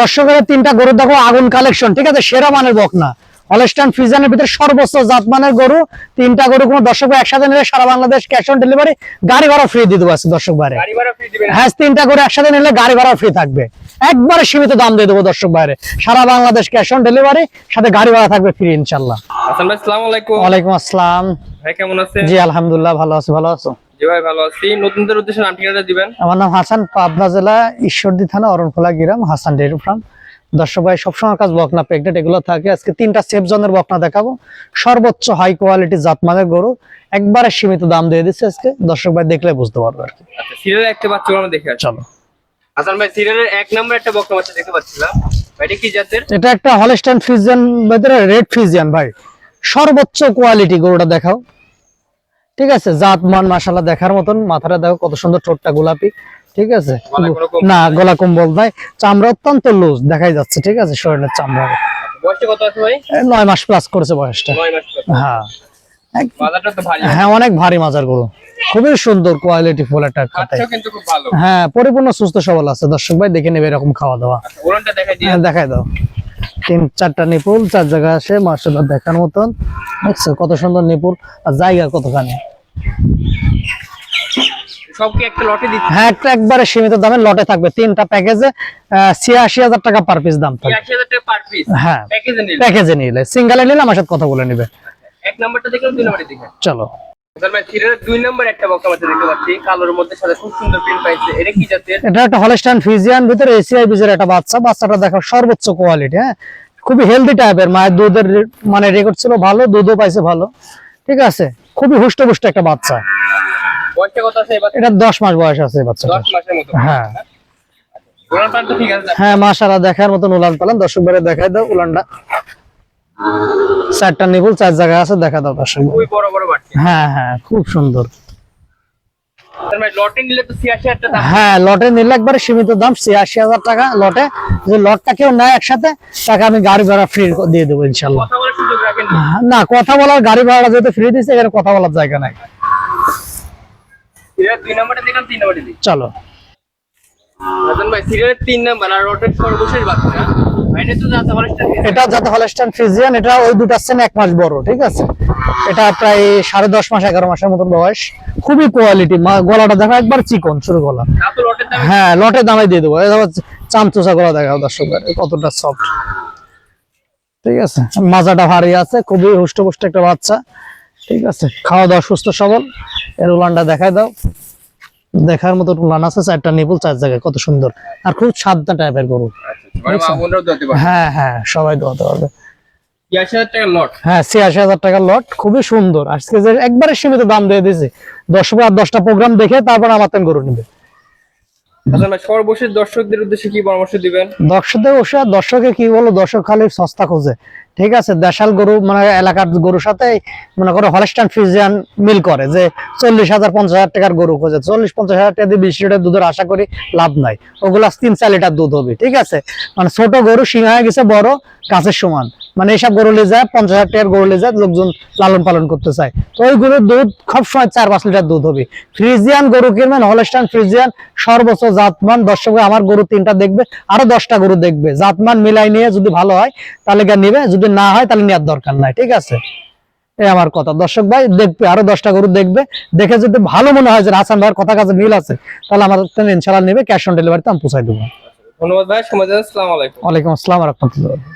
দর্শকের তিনটা গরু দেখো আগুন কালেকশন ঠিক আছে? সেরা মানের বকনা। হলস্টান ফিজানের ভিতরে সর্বোচ্চ জাত মানের গরু। তিনটা গরু কোনো দর্শক একসাথে নিলে সারা বাংলাদেশ ক্যাশ অন ডেলিভারি গাড়ি ভাড়া ফ্রি দিয়ে দেবো আজকে দর্শক বাইরে হ্যাঁ তিনটা গরু একসাথে নিলে গাড়ি ভাড়া ফ্রি থাকবে। একবারে সীমিত দাম দিয়ে দেবো দর্শক বাইরে সারা বাংলাদেশ ক্যাশ অন ডেলিভারি সাথে গাড়ি ভাড়া থাকবে ফ্রি ইনশাল্লাহ আসসালামু আলাইকুম। ওয়ালাইকুম আসসালাম। ভাই কেমন আছেন? জি আলহামদুলিল্লাহ ভালো আছি ভালো আছো? জি ভাই ভালো আছি। নতুনদের উদ্দেশ্যে নাম ঠিকানা দিবেন? আমার নাম হাসান পাবনা জেলা ঈশ্বরদী থানা অরণখোলা গ্রাম হাসান ডেয়ারি ফার্ম। দর্শক ভাই সবসময় কাজ বকনা প্রেগনেন্ট এগুলো থাকে। আজকে তিনটা সেফ জনের বকনা দেখাবো। সর্বোচ্চ হাই কোয়ালিটি জাতমানের গরু একবারে সীমিত দাম দিয়ে দিচ্ছে আজকে। দর্শক ভাই দেখলে বুঝতে পারবে আর কি। আচ্ছা সিরিয়ালের একটা বাচ্চা আমরা দেখে চলো। হাসান ভাই সিরিয়ালের এক নম্বর একটা বকনা বাচ্চা দেখতে পাচ্ছিলাম। এটা কি জাতের? এটা একটা হলস্টাইন ফিজিয়ান ভিতরে রেড ফিজিয়ান ভাই। সর্বোচ্চ কোয়ালিটি গরুটা দেখাও। ঠিক আছে জাত মান মাসালা দেখার মতন মাথাটা দেখো কত সুন্দর ঠোঁটটা গোলাপি ঠিক আছে? না গলা কম্বল নাই। চামড়া অত্যন্ত লুজ দেখাই যাচ্ছে ঠিক আছে শরীরের চামড়া। নয় মাস প্লাস করেছে বয়সটা। হ্যাঁ। হ্যাঁ অনেক ভারী মাজার গরু। খুবই সুন্দর কোয়ালিটি ফুল একটা হ্যাঁ পরিপূর্ণ সুস্থ সবল আছে। দর্শক ভাই দেখে নেবে এরকম খাওয়া দাওয়া। আচ্ছা, দেখাই হ্যাঁ দেখাই দাও। তিন চারটা নিপুল চার জায়গা আসে মার্শাল্লাহ দেখার মতন। দেখছ কত সুন্দর নিপুল আর জায়গা কতখানি। সব কি একটা লটে দিচ্ছি। হ্যাঁ একটা একবারে সীমিত দামে লটে থাকবে। তিনটা প্যাকেজে ছিয়াশি হাজার টাকা পার পিস দাম থাকবে। আশি হাজার টাকা পার পিস হ্যাঁ প্যাকেজে নিলে। প্যাকেজে নিলে। সিঙ্গেলে নিলে আমার সাথে কথা বলে নিবে। এক নাম্বারটা দেখলাম দুই নাম্বারটা দেখে চলো। এটা একটা হলস্টাইন ফিজিয়ান ভিতরে এসিআই বীজের একটা বাচ্চা। বাচ্চাটা দেখো সর্বোচ্চ কোয়ালিটি হ্যাঁ। খুবই হেলদি টাইপের মায়ের দুধের মানে রেকর্ড ছিল ভালো দুধও পাইছে ভালো। ঠিক আছে? খুবই হুষ্টপুষ্ট একটা বাচ্চা। এটা দশ মাস বয়স আছে মাসের হ্যাঁ। হ্যাঁ মাশাআল্লাহ দেখার মতন উলান পালান। দর্শক বারে দেখাই দাও উলানটা। চারটা নিপুল চার জায়গায় আছে দেখা দাও দর্শক হ্যাঁ হ্যাঁ খুব সুন্দর। মানে হ্যাঁ লটে নিলে একবারে সীমিত দাম ছিয়াশি হাজার টাকা লটে। যে লটটা কেউ নেয় একসাথে তাকে আমি গাড়ি ভাড়া ফ্রি দিয়ে দেবো ইনশাল্লাহ না কথা বলার গাড়ি ভাড়া যেহেতু ফ্রি দিচ্ছে এখানে কথা বলার জায়গা নাই। চলো। লটের এটা যাতে হলস্টাইন ফ্রিজিয়ান এটা ওই দুটার চেয়ে এক মাস বড় ঠিক আছে? এটা প্রায় সাড়ে দশ মাস এগারো মাসের মতন বয়স। খুবই কোয়ালিটি গলাটা দেখো একবার চিকন গলা লটের হ্যাঁ লটে দামে দিয়ে দেবো। গলা দেখাও দর্শক কতটা সফট ঠিক আছে? মাজাটা ভারী আছে খুবই হুষ্টপুষ্ট একটা বাচ্চা। ঠিক আছে? খাওয়া দাওয়া সুস্থ সবল। এর উলানটা দেখাই দাও। দেখার মতো উলান আছে চারটা নিপুল চার জায়গায় কত সুন্দর। আর খুব সাদা টাইপের গরু। মানে মা বোনরাও দিতে পারে হ্যাঁ হ্যাঁ সবাই দোয়াতে পারবে। হ্যাঁ ছিয়াশি হাজার টাকার লট খুবই সুন্দর। আজকে যে একবারে সীমিত দাম দিয়ে দিয়েছে। দশ আর দশটা প্রোগ্রাম দেখে তারপর আমার তেন গরু নিবে। গরু মানে এলাকার গরুর সাথে, মনে মিল করে যে চল্লিশ হাজার, পঞ্চাশ হাজার টাকার গরু খোঁজে। চল্লিশ, পঞ্চাশ হাজার টাকা বিশ লিটার দুধের আশা করি লাভ নাই। ওগুলা তিন, চার লিটার দুধ হবে, ঠিক আছে? মানে ছোট গরু সিং হয়ে গেছে বড় গাছের সমান। মানে এইসব গরু নিয়ে যায় পঞ্চাশ হাজার টাকার গরু নিয়ে যায় লোকজন লালন পালন করতে চায়। তো ওই গরুর দুধ সব সময় চার পাঁচ লিটার দুধ হবে। ফ্রিজিয়ান গরু কিনবেন হলস্টান ফ্রিজিয়ান সর্বোচ্চ জাতমান দর্শক আমার গরু তিনটা দেখবে আরও দশটা গরু দেখবে। জাতমান মিলাই নিয়ে যদি ভালো হয় তাহলে গা নিবে যদি না হয় তাহলে নেওয়ার দরকার নাই ঠিক আছে? এই আমার কথা। দর্শক ভাই দেখবে আরও দশটা গরু দেখবে। দেখে যদি ভালো মনে হয় যে হাসান ভাইয়ের কথা কাছে মিল আছে তাহলে আমার ইনশাল্লাহ নেবে ক্যাশ অন ডেলিভারিতে আমি পৌঁছাই দেবো। ধন্যবাদ ভাই সময় দেন আসসালামু আলাইকুম। ওয়ালাইকুম আসসালাম রহমতুল্লাহ।